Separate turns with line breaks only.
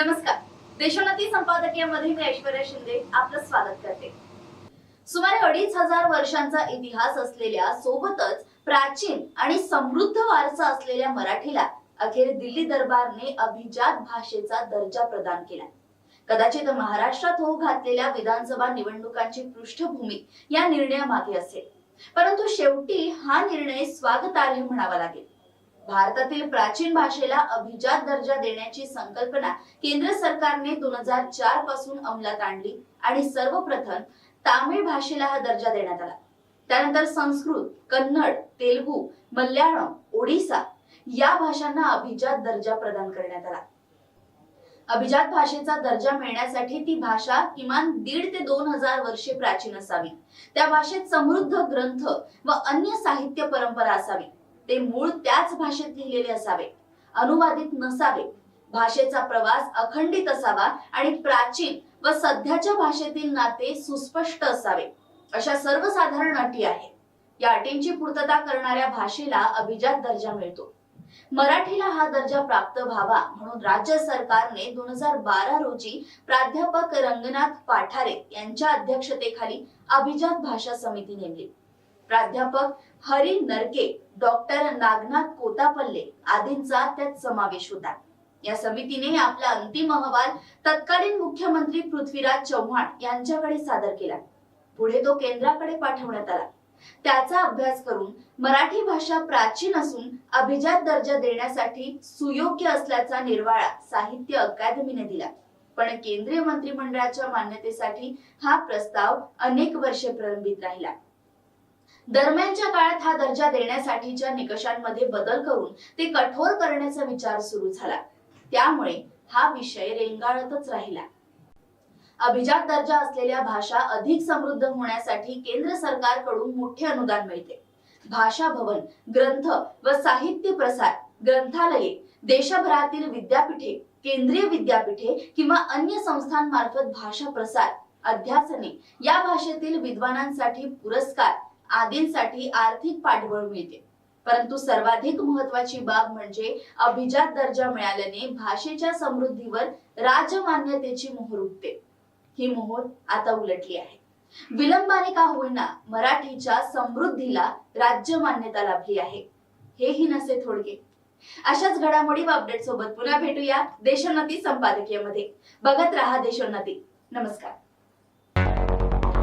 नमस्कार. देशोन्नती संपादकीयमध्ये मी ऐश्वर्या शिंदे आपलं स्वागत करते. सुमारे अडीच हजार वर्षांचा इतिहास असलेल्या सोबतच प्राचीन आणि समृद्ध वारसा असलेल्या मराठीला अखेर दिल्ली दरबारने अभिजात भाषेचा दर्जा प्रदान केला. कदाचित महाराष्ट्रात होऊ घातलेल्या विधानसभा निवडणुकांची पृष्ठभूमी या निर्णयामागे असेल. परंतु शेवटी हा निर्णय स्वागतार्ह म्हणावा लागेल. भारतातील प्राचीन भाषेला अभिजात दर्जा देण्याची संकल्पना केंद्र सरकारने दोन हजार चारपासून अंमलात आणली आणि सर्वप्रथम तामिळ भाषेला हा दर्जा देण्यात आला. त्यानंतर संस्कृत कन्नड तेलगू मल्याळम ओडिसा या भाषांना अभिजात दर्जा प्रदान करण्यात आला. अभिजात भाषेचा दर्जा मिळण्यासाठी ती भाषा किमान दीड ते दोन हजार वर्षे प्राचीन असावी. त्या भाषेत समृद्ध ग्रंथ व अन्य साहित्य परंपरा असावी. ते मूळ त्याच भाषेत लिहिलेले असावे. अनुवादित नसावे. भाषेचा प्रवास अखंडित असावा आणि प्राचीन व सध्याच्या भाषेतील नाते सुस्पष्ट असावे. अशा सर्वसाधारण अटी आहेत. या अटींची पूर्तता करणाऱ्या भाषेला अभिजात दर्जा मिळतो. मराठीला हा दर्जा प्राप्त व्हावा म्हणून राज्य सरकारने दोन हजार बारा रोजी प्राध्यापक रंगनाथ पाठारे यांच्या अध्यक्षतेखाली अभिजात भाषा समिती नेमली. प्राध्यापक हरी नरके डॉक्टर नागनाथ कोतापल्ले आदींचा त्यात समावेश होता. या समितीने आपला अंतिम अहवाल तत्कालीन मुख्यमंत्री पृथ्वीराज चव्हाण यांच्याकडे सादर केला. पुढे तो केंद्राकडे पाठवण्यात आला. त्याचा अभ्यास करून मराठी भाषा प्राचीन असून अभिजात दर्जा देण्यासाठी सुयोग्य असल्याचा निर्वाळा साहित्य अकादमीने दिला. पण केंद्रीय मंत्रिमंडळाच्या मान्यतेसाठी हा प्रस्ताव अनेक वर्षे प्रलंबित राहिला. दरम्यानच्या काळात हा दर्जा देण्यासाठीच्या निकषांमध्ये बदल करून ते कठोर करण्याचा विचार सुरू झाला. त्यामुळे हा विषय रेंगाळतच राहिला. अभिजात दर्जा असलेल्या भाषा अधिक समृद्ध होण्यासाठी केंद्र सरकारकडून मोठे अनुदान मिळते. भाषा भवन ग्रंथ व साहित्य प्रसार ग्रंथालये देशभरातील विद्यापीठे केंद्रीय विद्यापीठे किंवा अन्य संस्थांमार्फत भाषा प्रसार अध्यासने या भाषेतील विद्वानांसाठी पुरस्कार आदींसाठी आर्थिक पाठबळ मिळते. परंतु सर्वाधिक महत्वाची बाब म्हणजे अभिजात दर्जा मिळाल्याने भाषेच्या समृद्धीवर राजमान्यतेची मोहर उठते. ही मोहर आता उलटली आहे. विलंबाने का होईना मराठीच्या समृद्धीला राज्य मान्यता लाभली आहे. हेही नसे थोडके. अशाच घडामोडी व अपडेट सोबत पुन्हा भेटूया देशोन्नती संपादकीयमध्ये बघत राहा देशोन्नती. नमस्कार.